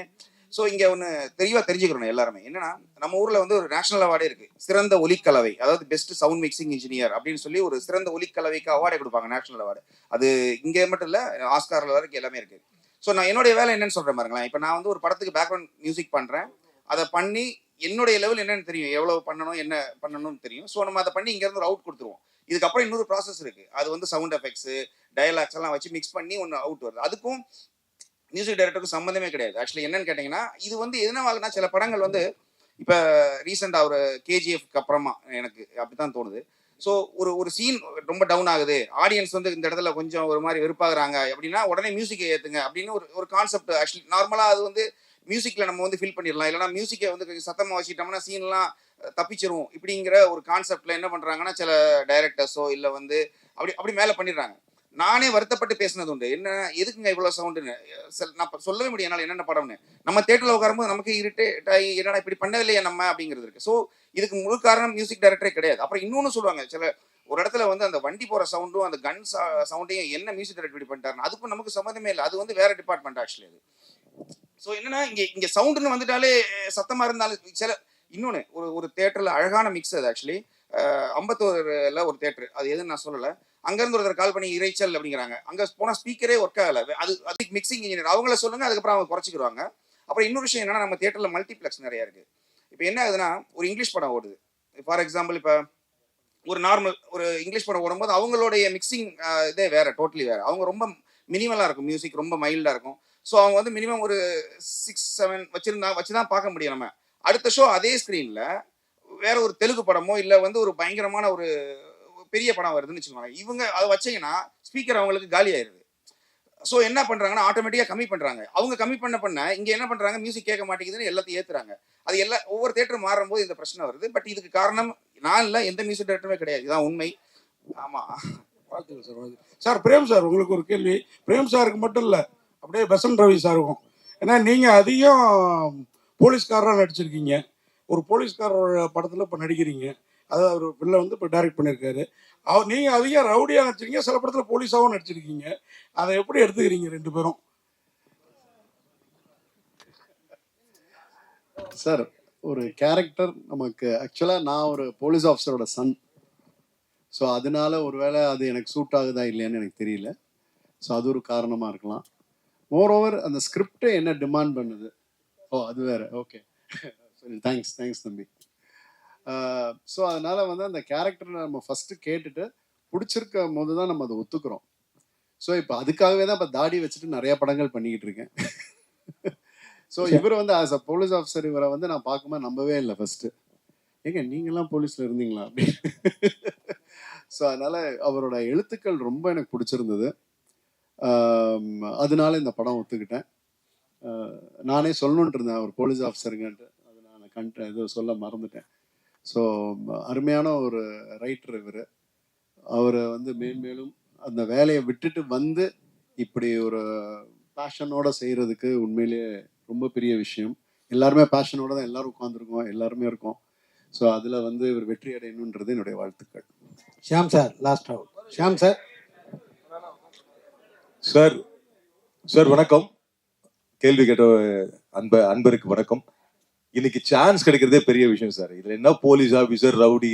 ஸோ இங்க ஒன்று தெளிவா தெரிஞ்சுக்கிறோம் எல்லாருமே. என்னன்னா நம்ம ஊர்ல வந்து ஒரு நேஷனல் அவார்டே இருக்கு. சிறந்த ஒலிக்கலவை அதாவது பெஸ்ட் சவுண்ட் மிக்சிங் இன்ஜினியர் அப்படின்னு சொல்லி ஒரு சிறந்த ஒலிக்கலவைக்கு அவார்டே கொடுப்பாங்க நேஷனல் அவார்டு அது இங்கே மட்டும் இல்ல ஆஸ்கார்ல வரைக்கும் எல்லாமே இருக்கு. ஸோ நான் என்னுடைய வேலை என்னன்னு சொல்றேன் பாருங்களேன். இப்போ நான் வந்து ஒரு படத்துக்கு பேக்ரவுண்ட் மியூசிக் பண்றேன். அதை பண்ணி என்னுடைய லெவல் என்னன்னு தெரியும். எவ்வளவு பண்ணணும் என்ன பண்ணணும்னு தெரியும். ஸோ நம்ம அதை பண்ணி இங்கேருந்து ஒரு அவுட் கொடுத்துருவோம். இதுக்கப்புறம் இன்னொரு ப்ராசஸ் இருக்கு. அது வந்து சவுண்ட் எஃபெக்ட்ஸ் டயலாக்ஸ் எல்லாம் வச்சு மிக்ஸ் பண்ணி ஒன்று அவுட் வருது. அதுக்கும் மியூசிக் டைரக்டருக்கும் சம்மந்தமே கிடையாது. ஆக்சுவலி என்னன்னு கேட்டிங்கன்னா இது வந்து எதனால சில படங்கள் வந்து இப்போ ரீசெண்டாக ஒரு கேஜிஎஃப்க்கு அப்புறமா எனக்கு அப்படி தான் தோணுது. ஸோ ஒரு ஒரு சீன் ரொம்ப டவுன் ஆகுது. ஆடியன்ஸ் வந்து இந்த இடத்துல கொஞ்சம் ஒரு மாதிரி வெறுப்பாகிறாங்க. அப்படின்னா உடனே மியூசிக்கை ஏற்றுங்க அப்படின்னு ஒரு ஒரு கான்செப்ட் ஆக்சுவலி நார்மலாக அது வந்து மியூசிக்கில் நம்ம வந்து ஃபில் பண்ணிடலாம். இல்லைனா மியூசிக்கை வந்து கொஞ்சம் சத்தமாக வச்சுட்டோம்னா சீன்லாம் தப்பிச்சிரும். இப்படிங்கிற ஒரு கான்செப்டில் என்ன பண்ணுறாங்கன்னா சில டைரக்டர்ஸோ இல்லை வந்து அப்படி அப்படி மேலே பண்ணிடுறாங்க. நானே வருத்தப்பட்டு பேசினது உண்டு. என்ன எதுக்குங்க இவ்வளோ சவுண்டுன்னு நான் சொல்லவே முடியும் என்னால் என்னென்ன படம்னு நம்ம தேட்டரில் உட்காரும்போது நமக்கு இருட்டு ஆகி என்னடா இப்படி பண்ணதில்லையே நம்ம? அப்படிங்கிறது இருக்கு. ஸோ இதுக்கு முழு காரணம் மியூசிக் டைரக்டரே கிடையாது. அப்புறம் இன்னொன்று சொல்லுவாங்க சில ஒரு இடத்துல வந்து அந்த வண்டி போகிற சவுண்டும் அந்த கன் சவுண்டையும் என்ன மியூசிக் டைரக்டர் இப்படி பண்ணிட்டாருன்னு அதுக்கும் நமக்கு சம்மந்தமே இல்லை. அது வந்து வேற டிபார்ட்மெண்ட் ஆக்சுவலி அது. ஸோ என்னன்னா இங்கே இங்கே சவுண்டுன்னு வந்துட்டாலே சத்தமாக இருந்தாலும் சில இன்னொன்று ஒரு ஒரு தேட்டரில் அழகான மிக்ஸ் அது ஆக்சுவலி அம்பத்தூரில் ஒரு தேட்டர். அது எதுன்னு நான் சொல்லலை. அங்கேருந்து ஒருத்தர் கால் பண்ணி இறைச்சல் அப்படிங்கிறாங்க. அங்கே போனால் ஸ்பீக்கரே ஒர்க் ஆகலை. அது அதுக்கு மிக்சிங் இன்ஜினியர் அவங்கள சொல்லுங்கள் அதுக்கப்புறம் அவங்க குறைச்சிக்கிடுவாங்க. அப்புறம் இன்னொரு விஷயம் என்னன்னா நம்ம தேட்டரில் மல்டிப்ளெக்ஸ் நிறையா இருக்குது இப்போ என்ன ஆகுதுன்னா ஒரு இங்கிலீஷ் படம் ஓடுது. ஃபார் எக்ஸாம்பிள் இப்போ ஒரு நார்மல் ஒரு இங்கிலீஷ் படம் ஓடும்போது அவங்களுடைய மிக்சிங் இதே வேறு டோட்டலி வேறு. அவங்க ரொம்ப மினிமலாக இருக்கும். மியூசிக் ரொம்ப மைல்டாக இருக்கும். ஸோ அவங்க வந்து மினிமம் ஒரு சிக்ஸ் செவன் வச்சுருந்தா வச்சு தான் பார்க்க முடியும் நம்ம. அடுத்த ஷோ அதே ஸ்க்ரீனில் வேற ஒரு தெலுங்கு படமோ இல்லை வந்து ஒரு பயங்கரமான ஒரு பெரிய படம் வருதுன்னு வச்சுக்கோங்க இவங்க அதை வச்சிங்கன்னா ஸ்பீக்கர் அவங்களுக்கு காலி ஆயிடுது ஸோ என்ன பண்ணுறாங்கன்னா ஆட்டோமேட்டிக்காக கம்மி பண்ணுறாங்க அவங்க கம்மி பண்ண பண்ண இங்கே என்ன பண்ணுறாங்க மியூசிக் கேட்க மாட்டேங்குதுன்னு எல்லாத்தையும் ஏற்றுறாங்க அது எல்லா ஒவ்வொரு தேட்டரும் மாறும்போது இந்த பிரச்சனை வருது. பட் இதுக்கு காரணம் நான் இல்லை எந்த மியூசிக் டேரக்டருமே கிடையாது. இதுதான் உண்மை. ஆமாம் வாழ்த்துக்கள் சார் வாழ்த்து சார் பிரேம் சார் உங்களுக்கு ஒரு கேள்வி. பிரேம் சாருக்கு மட்டும் இல்லை அப்படியே பெசன் ரவி சாருக்கும். ஏன்னா நீங்கள் அதிகம் போலீஸ்காரராக நடிச்சிருக்கீங்க. ஒரு போலீஸ்காரரோட படத்தில் இப்போ நடிக்கிறீங்க. அதாவது அவர் பிள்ளை வந்து இப்போ டைரக்ட் பண்ணியிருக்காரு அவர் நீங்கள் அதிகம் ரவுடியாக நடிச்சிருக்கீங்க சில படத்தில் போலீஸாகவும் நடிச்சிருக்கீங்க. அதை எப்படி எடுத்துக்கிறீங்க ரெண்டு பேரும்? சார் ஒரு கேரக்டர் நமக்கு ஆக்சுவலாக நான் ஒரு போலீஸ் ஆஃபீஸரோட சன் ஸோ அதனால ஒருவேளை அது எனக்கு சூட் ஆகுதா இல்லையான்னு எனக்கு தெரியல. ஸோ அது ஒரு காரணமாக இருக்கலாம். மோரோவர் அந்த ஸ்கிரிப்டை என்ன டிமாண்ட் பண்ணுது? ஓ அது வேற. ஓகே சரி தேங்க்ஸ் தேங்க்ஸ் தம்பி. ஸோ அதனால வந்து அந்த கேரக்டரை நம்ம ஃபஸ்ட்டு கேட்டுட்டு பிடிச்சிருக்க போது தான் நம்ம அதை ஒத்துக்கிறோம். ஸோ இப்போ அதுக்காகவே தான் இப்போ தாடி வச்சுட்டு நிறைய படங்கள் பண்ணிக்கிட்டு இருக்கேன். ஸோ இவர் வந்து ஆஸ் அ போலீஸ் ஆஃபீஸர் இவரை வந்து நான் பார்க்கும்போது நம்பவே இல்லை ஃபர்ஸ்ட் ஏங்க நீங்களாம் போலீஸ்ல இருந்தீங்களா? அப்படி ஸோ அதனால அவரோட எழுத்துக்கள் ரொம்ப எனக்கு பிடிச்சிருந்தது. ஆம், அதனால இந்த படம் ஒத்துக்கிட்டேன். ஆஹ், நானே சொல்லணுன்ட்டு இருந்தேன் அவர் போலீஸ் ஆஃபீஸருங்கன்ட்டு கண்ட இது சொல்ல மறந்துட்டேன். ஸோ அருமையான ஒரு ரைட்டர் இவர். அவரை வந்து மேன்மேலும் அந்த வேலையை விட்டுட்டு வந்து இப்படி ஒரு பேஷனோட செய்கிறதுக்கு உண்மையிலேயே ரொம்ப பெரிய விஷயம். எல்லாருமே பேஷனோட தான் எல்லாரும் உட்காந்துருக்கோம் எல்லாருமே இருக்கோம். ஸோ அதில் வந்து இவர் வெற்றி அடையணுன்றது என்னுடைய வாழ்த்துக்கள். Shyam sir last out Shyam sir. Sir sir வணக்கம். கேள்வி கேட்ட அன்ப அன்பருக்கு வணக்கம். இன்னைக்கு சான்ஸ் கிடைக்கிறதே பெரிய விஷயம் சார் இதுல என்ன போலீஸ் ஆபீசர் ரவுடி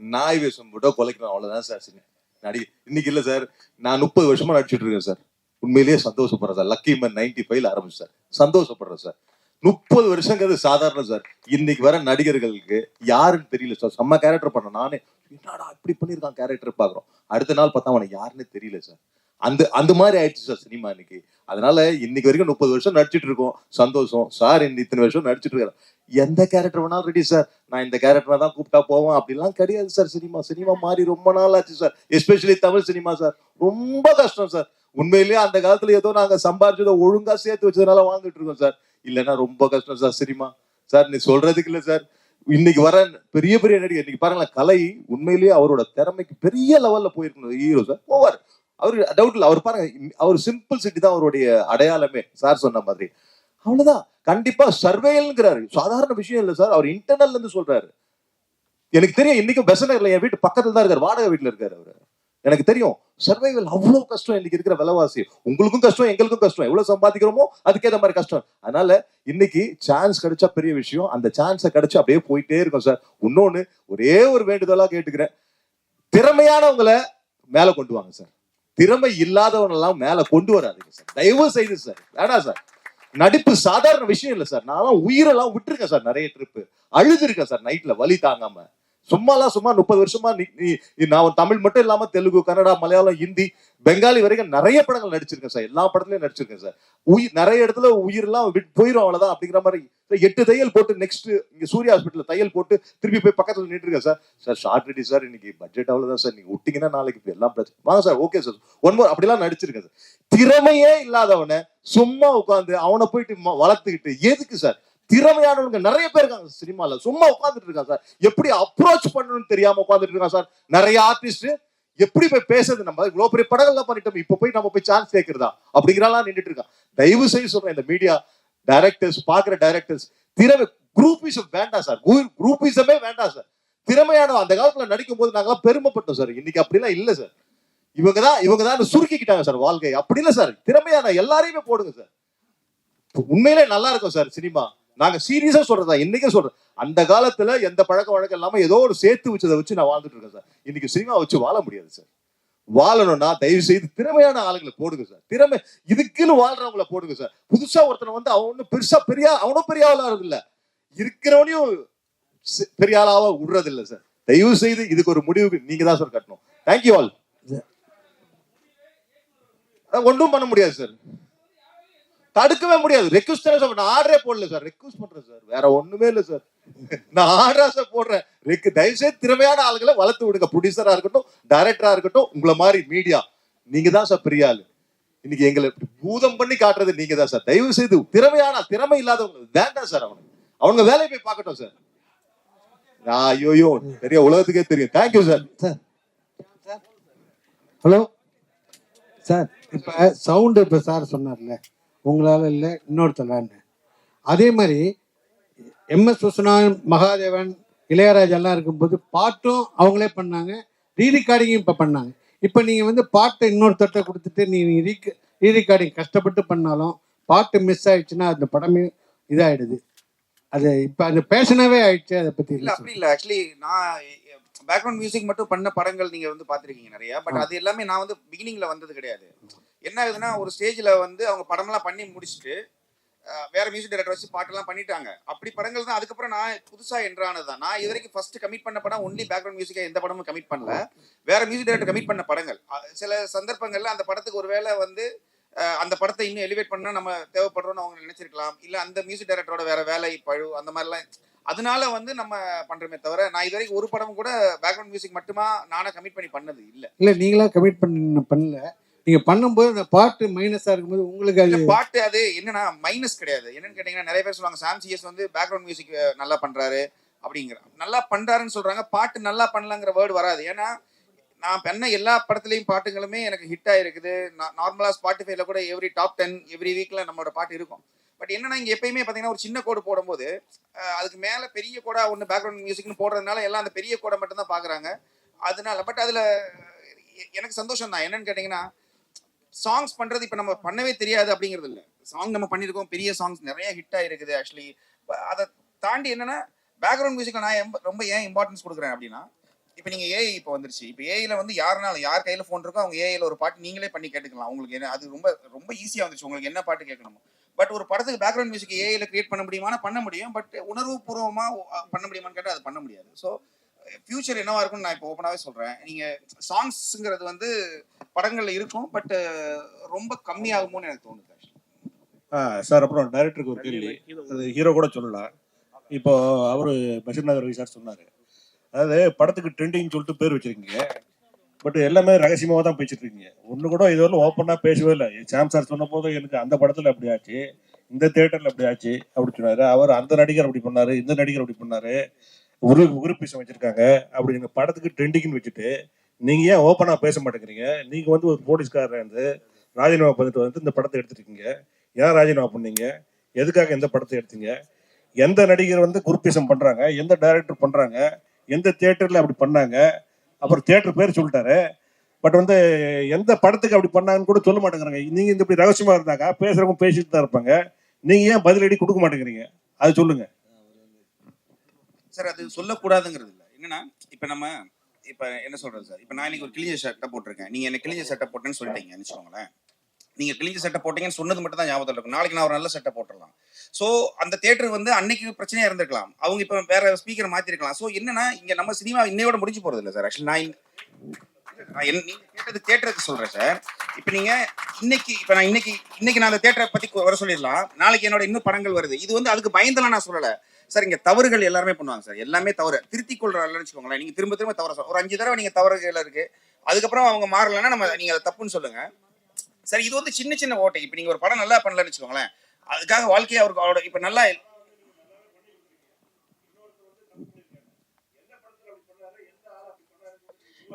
நாய் வேஷம் போட்டா கொலைக்கணும் அவ்வளவுதான் சார் சின்ன நடிகை இன்னைக்கு இல்ல சார் நான் முப்பது வருஷமா நடிச்சிட்டு இருக்கேன் சார் உண்மையிலேயே சந்தோஷப்படுறேன் சார் லக்கி மேன் நைன்டி ஃபைவ்ல ஆரம்பிச்சு சார் சந்தோஷப்படுறேன் சார் முப்பது வருஷங்கிறது சாதாரணம் சார் இன்னைக்கு வர நடிகர்களுக்கு யாருன்னு தெரியல சார் செம்ம கேரக்டர் பண்ண நானே என்னடா இப்படி பண்ணியிருக்கான் கேரக்டர் பாக்குறோம். அடுத்த நாள் பார்த்தா அவனை யாருன்னு தெரியல சார் அந்த அந்த மாதிரி ஆயிடுச்சு சார் சினிமா இன்னைக்கு. அதனால இன்னைக்கு வரைக்கும் முப்பது வருஷம் நடிச்சிட்டு இருக்கோம். சந்தோஷம். சார் இந்த இத்தனை வருஷம் நடிச்சிட்டு இருக்காரு. எந்த கேரக்டர் வேணாலும் ரெடி சார். நான் இந்த கேரக்டரை தான் கூப்பிட்டா போவேன். அப்படிலாம் கிடையாது சார் சினிமா. சினிமா மாறி ரொம்ப நாள் ஆச்சு sir. Especially Tamil cinema sir. ரொம்ப கஷ்டம் சார். உண்மையிலேயே அந்த காலத்துல ஏதோ நாங்க சம்பாரிச்சதை ஒழுங்கா சேர்த்து வச்சதுனால வாழ்ந்துட்டு இருக்கோம் சார். இல்லைன்னா ரொம்ப கஷ்டம் சார் சினிமா. சார் நீ சொல்றதுக்கு இல்ல சார். இன்னைக்கு வர பெரிய பெரிய நடிகர் இன்னைக்கு பாருங்களேன் கலை உண்மையிலேயே அவரோட திறமைக்கு பெரிய லெவல்ல போயிருக்கணும். Hero sir. போவார். அவரு டவுட் இல்ல அவர் பாருங்க அவர் சிம்பிள் சிட்டி தான் அவருடைய அடையாளமே சார் சொன்ன மாதிரி. அவ்வளவுதான். கண்டிப்பா சர்வேல்ங்கிறாரு சாதாரண விஷயம் இல்ல சார் அவர் இன்டர்னல்ல இருந்து சொல்றாரு. எனக்கு தெரியும் இன்னைக்கும் பெசநகர்ல என் வீட்டு பக்கத்துல தான் இருக்காரு. வாடகை வீட்டுல இருக்காரு அவரு. எனக்கு தெரியும். சர்வைவல் அவ்வளவு கஷ்டம் இன்னைக்கு இருக்கிற விலைவாசி. உங்களுக்கும் கஷ்டம் எங்களுக்கும் கஷ்டம். எவ்வளவு சம்பாதிக்கிறோமோ அதுக்கேற்ற மாதிரி கஷ்டம். அதனால இன்னைக்கு சான்ஸ் கிடைச்சா பெரிய விஷயம். அந்த சான்ஸை கிடைச்சா அப்படியே போயிட்டே இருக்கும் சார் இன்னொன்னு ஒரே ஒரு வேண்டுதலா கேட்டுக்கிறேன். திறமையானவங்களை மேல கொண்டு வாங்க சார் திறமை இல்லாதவனெல்லாம் மேல கொண்டு வராதுங்க சார். தயவு செய்து சார். வேணாம் சார். நடிப்பு சாதாரண விஷயம் இல்லை சார். நான்லாம் உயிரெல்லாம் விட்டுருக்கேன் சார் நிறைய ட்ரிப்பு அழுதுருக்கேன் சார் நைட்ல வலி தாங்காம. சும்மாலாம் சும்மா முப்பது வருஷமா நீ நான் தமிழ் மட்டும் இல்லாம தெலுங்கு கன்னடா மலையாளம் ஹிந்தி பெங்காலி வரைக்கும் நிறைய படங்கள் நடிச்சிருக்கேன் சார். எல்லா படத்துலயும் நடிச்சிருக்கேன் சார். உயிர் நிறைய இடத்துல உயிரெல்லாம் விட்டு போயிடும் அவ்வளவுதான் அப்படிங்கிற மாதிரி. எட்டு தையல் போட்டு நெக்ஸ்ட் இங்க சூர்யா ஹாஸ்பிட்டல் தையல் போட்டு திருப்பி போய் பக்கத்துல நின்று இருக்கேன் sir. Sir shot ready sir. இன்னைக்கு பட்ஜெட் அவ்வளவுதான் சார். நீங்க விட்டீங்கன்னா நாளைக்கு எல்லாம் பிரச்சனை வாங்க sir okay sir. One more அப்படிலாம் நடிச்சிருக்கேன் சார். திறமையே இல்லாதவனை சும்மா உட்காந்து அவனை போயிட்டு வளர்த்துக்கிட்டு எதுக்கு சார்? திறமையானவங்க நிறைய பேர் இருக்காங்க சினிமால. சும்மா உட்காந்துட்டு இருக்காங்க சார். எப்படி அப்ரோச் பண்ணணும்னு தெரியாம உட்காந்துட்டு இருக்காங்க சார். நிறைய ஆர்டிஸ்ட் எப்படி போய் பேசுறது? நம்ம இவ்வளவு பெரிய படங்கள்லாம் பண்ணிட்டோம் இப்ப போய் நம்ம போய் சான்ஸ் கேட்கறதா அப்படிங்கிறாலாம் நின்றுட்டு இருக்கான் தயவு செய்து சொல்றேன் இந்த மீடியா டைரக்டர்ஸ் பாக்குற டைரக்டர்ஸ் திறமை குரூப்பிசம் வேண்டாம் சார் குரூப்பிசமே வேண்டாம் சார் திறமையான அந்த காலத்துல நடிக்கும் போது நாங்கெல்லாம் பெருமைப்பட்டோம் சார் இன்னைக்கு அப்படிலாம் இல்ல சார் இவங்க தான் இவங்க தான் சுருக்கிக்கிட்டாங்க சார் வாழ்க்கை அப்படி இல்ல சார் திறமையான எல்லாரையுமே போடுங்க சார் உண்மையிலே நல்லா இருக்கும் சார் சினிமா. நாங்க சீரியஸா சொல்றதா இன்னைக்கே சொல்றேன். அந்த காலத்துல எந்த பழக்க வழக்கம் இல்லாம ஏதோ ஒரு சேர்த்து வச்சதை வச்சு நான் வாழ்ந்துட்டு இருக்கேன் சார். இன்னைக்கு சினிமா வச்சு வாழ முடியாது சார். வாழணும்னா தயவு செய்து திறமையான ஆளுங்களை போடுங்க சார். திறமை இதுக்குன்னு வாழ்றவங்கள போடுங்க சார். புதுசா ஒருத்தனை வந்து அவன் ஒன்றும் பெருசா பெரிய அவனும் பெரிய ஆளா இல்ல இருக்கிறவனையும் பெரிய ஆளாவா விடுறது இல்ல சார். தயவு செய்து இதுக்கு ஒரு முடிவுக்கு நீங்க தான் சார் கட்டணும். தேங்க்யூ ஆல் ஒன்றும் பண்ண முடியாது சார். தடுக்கவே முடியாது. ரெக்வஸ்ட் நான் ஆர்டரே போடல சார் ரெக்வஸ்ட் பண்றேன் சார் வேற ஒண்ணுமே இல்லை சார் நான் ஆர்டரா சார் போடுறேன். ரெக்கு தயவுசெய்து திறமையான ஆளுங்களை வளர்த்து விடுங்க. ப்ரொடியூசரா இருக்கட்டும் டைரக்டரா இருக்கட்டும் உங்களை மாதிரி மீடியா நீங்க தான் சார் பெரிய ஆளு. இன்னைக்கு எங்களை பூதம் பண்ணி காட்டுறது நீங்க தான் சார் தயவு செய்து திறமையான திறமை இல்லாதவங்க வேண்டாம் சார் அவனுக்கு அவங்க வேலையை போய் பார்க்கட்டும் சார் ஐயோயோ பெரிய உலகத்துக்கே தெரியும். Thank you sir hello sir இப்போ சவுண்டு இப்போ சார் சொன்னார்ல. உங்களால் இல்லை இன்னொருத்தலான்னு அதே மாதிரி எம்எஸ் விஸ்வநாதன் மகாதேவன் இளையராஜா எல்லாம் இருக்கும்போது பாட்டும் அவங்களே பண்ணாங்க ரீ ரெக்கார்டிங்கும் இப்போ பண்ணாங்க. இப்போ நீங்கள் வந்து பாட்டை இன்னொருத்தட்ட கொடுத்துட்டு நீ ரீ ரீ ரெக்கார்டிங் கஷ்டப்பட்டு பண்ணாலும் பாட்டு மிஸ் ஆயிடுச்சுன்னா அந்த படமே இதாயிடுது. அது இப்போ அது பேஷனாவே ஆயிடுச்சு அதை பற்றி இல்ல அப்படி இல்ல. ஆக்சுவலி நான் பேக்ரவுண்ட் மியூசிக் மட்டும் பண்ண படங்கள் நீங்க வந்து பாத்திருக்கீங்க நிறைய. பட் அது எல்லாமே நான் வந்து பிகினிங்ல வந்தது கிடையாது. என்ன ஆகுதுன்னா ஒரு ஸ்டேஜில் வந்து அவங்க படம்லாம் பண்ணி முடிச்சுட்டு வேற மியூசிக் டைரக்டர் வச்சு பாட்டெல்லாம் பண்ணிட்டாங்க. அப்படி படங்கள் தான் அதுக்கப்புறம் நான் புதுசா என்றானது தான். நான் இது வரைக்கும் ஃபர்ஸ்ட் கமிட் பண்ண படம் ஒன்லி பேக்ரவுண்ட் மியூசிக்கை எந்த படமும் கமிட் பண்ணல. வேற மியூசிக் டைரக்டர் கமிட் பண்ண படங்கள். சில சந்தர்ப்பங்கள்ல அந்த படத்துக்கு ஒருவேளை வந்து அந்த படத்தை இன்னும் எலிவேட் பண்ணா நம்ம தேவைப்படுறோம்னு அவங்க நினைச்சிருக்கலாம். இல்ல அந்த மியூசிக் டைரக்டரோட வேற வேலை பழு அந்த மாதிரிலாம் அதனால வந்து நம்ம பண்றோமே தவிர நான் இது வரைக்கும் ஒரு படம் கூட பேக்ரவுண்ட் மியூசிக் மட்டுமா நானா கமிட் பண்ணி பண்ணது இல்லை. இல்லை நீங்களா கமிட் பண்ண பண்ணல. நீங்க பண்ணும்போது அந்த பாட்டு மைனஸா இருக்கும்போது உங்களுக்கு அது பாட்டு அது என்னன்னா மைனஸ் கிடையாது. என்னன்னு கேட்டீங்கன்னா நிறைய பேர் சொல்லுவாங்க சாம் சிஎஸ் வந்து பேக்ரவுண்ட் மியூசிக் நல்லா பண்றாரு அப்படிங்கிற. நல்லா பண்றாருன்னு சொல்றாங்க பாட்டு நல்லா பண்ணலங்கிற வேர்டு வராது. ஏன்னா நான் பண்ண எல்லா படத்துலையும் பாட்டுங்களுமே எனக்கு ஹிட் ஆயிருக்குது. நார்மலா ஸ்பாட்டிஃபைல கூட எவ்ரி டாப் டென் எவ்ரி வீக்ல நம்மளோட பாட்டு இருக்கும். பட் என்னன்னா இங்க எப்பயுமே பாத்தீங்கன்னா ஒரு சின்ன கோடு போடும்போது அதுக்கு மேல பெரிய கோடா ஒன்று பேக்ரவுண்ட் மியூசிக்னு போடுறதுனால எல்லாம் அந்த பெரிய கோடை மட்டும் தான் பாக்குறாங்க. அதனால பட் அதுல எனக்கு சந்தோஷம் தான் என்னன்னு கேட்டீங்கன்னா சாங்ஸ் பண்றது இப்ப நம்ம பண்ணவே தெரியாது அப்படிங்கிறது இல்ல. சாங் நம்ம பண்ணியிருக்கோம் பெரிய சாங்ஸ் நிறைய ஹிட் ஆயிருக்குது ஆக்சுவலி அதை தாண்டி என்னன்னா பேக்ரவுண்ட் மியூசிக் நான் ரொம்ப ஏன் இம்பார்ட்டன்ஸ் கொடுக்குறேன் அப்படின்னா இப்போ நீங்க ஏஐ இப்போ வந்துருச்சு. இப்போ ஏஐல வந்து யாருனாலும் யார் கையில ஃபோன் இருக்கோ அவங்க ஏஐல ஒரு பாட்டு நீங்களே பண்ணி கேட்டுக்கலாம். உங்களுக்கு என்ன அது ரொம்ப ரொம்ப ஈஸியா வந்துச்சு. உங்களுக்கு என்ன பாட்டு கேட்கணும். பட் ஒரு படத்துக்கு பேக்ரவுண்ட் மியூசிக் ஏஐல கிரியேட் பண்ண முடியுமானா பண்ண முடியும். பட் உணர்வு பூர்வமா பண்ண முடியுமான்னு கேட்டால் அது பண்ண முடியாது. ஸோ ஃபியூச்சர் என்னவா இருக்கும்னு நான் இப்போ ஓப்பனாகவே சொல்றேன். நீங்க சாங்ஸ்ங்கிறது வந்து படங்கள்ல இருக்கும் பட் ரொம்ப கம்மியாகுமோன்னு எனக்கு தோணுது. சார் அப்புறம் டைரக்டருக்கு ஒரு கேள்வி. அது ஹீரோ கூட சொல்லலாம் இப்போ அவரு பஷீர் நகர் சார் சொன்னாரு. அதாவது படத்துக்கு ட்ரெண்டிங் சொல்லிட்டு பேர் வச்சிருக்கீங்க. பட் எல்லாமே ரகசியமாக தான் பேசிட்டு இருக்கீங்க ஒன்று கூட இதுவரை ஓப்பனாக பேசவே இல்லை. சாம் சார் சொன்ன போது எனக்கு அந்த படத்தில் அப்படி ஆச்சு. இந்த தேட்டரில் அப்படி ஆச்சு. அப்படி சொன்னாரு. அவர் அந்த நடிகர் அப்படி பண்ணாரு இந்த நடிகர் அப்படி பண்ணாரு. ஒரு உறுப்பிசம் வச்சிருக்காங்க. அப்படி எங்கள் படத்துக்கு ட்ரெண்டிங்னு வச்சுட்டு நீங்கள் ஏன் ஓப்பனாக பேச மாட்டேங்கிறீங்க? நீங்கள் வந்து ஒரு போலீஸ்காரர் வந்து ராஜினாமா பண்ணிட்டு வந்து இந்த படத்தை எடுத்துருக்கீங்க ஏன் ராஜினாமா பண்ணீங்க? எதுக்காக எந்த படத்தை எடுத்தீங்க? எந்த நடிகர் வந்து குருப்பீசம் பண்றாங்க? எந்த டைரக்டர் பண்றாங்க? எந்த தியேட்டர்ல அப்படி பண்ணாங்க? அப்புறம் தியேட்டர் பேர் சொல்லிட்டாரு. பட் வந்து எந்த படத்துக்கு அப்படி பண்ணாங்கன்னு கூட சொல்ல மாட்டேங்கிறாங்க. நீங்க இந்த இப்படி ரகசியமா இருந்தாங்க பேசுறவங்க பேசிட்டு தான் இருப்பாங்க. நீங்க ஏன் பதிலடி கொடுக்க மாட்டேங்கிறீங்க? அது சொல்லுங்க. சார் அது சொல்லக்கூடாதுங்கிறது இல்லை. என்னன்னா இப்போ நம்ம இப்போ என்ன சொல்றது சார்? இப்போ நான் இன்னைக்கு ஒரு கிழிஞ்ச சட்டை போட்டிருக்கேன். நீங்க என்ன கிழிஞ்ச சட்டை போட்டேன்னு சொல்லிட்டீங்க வச்சுக்கோங்களேன் நீங்க கிழிஞ்ச சட்டை போட்டீங்கன்னு சொன்னது மட்டும் தான் ஞாபகத்தில் இருக்கும். நாளைக்கு நான் ஒரு நல்ல சட்டை போட்டுடலாம். ஸோ அந்த தேட்டர் வந்து அன்னைக்கு பிரச்சனையா இருந்திருக்கலாம். அவங்க இப்போ வேற ஸ்பீக்கர் மாத்திருக்கலாம். ஸோ என்னன்னா இங்க நம்ம சினிமா இன்னையோட முடிஞ்சு போறது இல்லை சார். ஆக்சுவலி நான் நான் என் நீங்கள் கேட்டது தேட்டருக்கு சொல்றேன் சார். இப்போ நீங்க இன்னைக்கு இப்போ நான் இன்னைக்கு இன்னைக்கு நான் அந்த தேட்டரை பத்தி வர சொல்லிடலாம். நாளைக்கு என்னோட இன்னும் படங்கள் வருது. இது வந்து அதுக்கு பயந்தெல்லாம் நான் சொல்லல. சார் இங்க தவறுகள் எல்லாருமே பண்ணுவாங்க சார். எல்லாமே தவறு. திருத்திக் கொள்றாங்கன்னு வச்சுக்கோங்களேன். நீங்க திரும்ப திரும்ப தவற சார் ஒரு அஞ்சு தடவை நீங்க தவறுகள் இருக்கு. அதுக்கப்புறம் அவங்க மாறலைன்னா நம்ம நீங்க அதை தப்புன்னு சொல்லுங்க. சார் இது வந்து சின்ன சின்ன ஓட்டை. இப்போ நீங்க ஒரு படம் நல்லா பண்ணலன்னு வச்சுக்கோங்களேன். அதுக்காக வாழ்க்கையை அவருக்கு அவரோட இப்போ நல்லா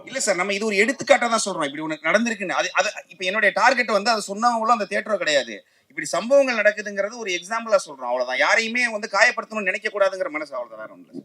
இல்ல சார் நம்ம இது ஒரு எடுத்துக்காட்டா தான் சொல்றோம். இப்படி உனக்கு நடந்திருக்குன்னு. அது அது இப்போ என்னுடைய டார்கெட் வந்து அதை சொன்னவங்களும் அந்த தேட்டரோ கிடையாது. இப்படி சம்பவங்கள் நடக்குதுங்கிறது ஒரு எக்ஸாம்பிளா சொல்றோம். அவ்வளவுதான். யாரையுமே வந்து காயப்படுத்தணும்னு நினைக்க கூடாதுங்கிற மனசு அவ்வளவுதான் வேற ஒண்ணும்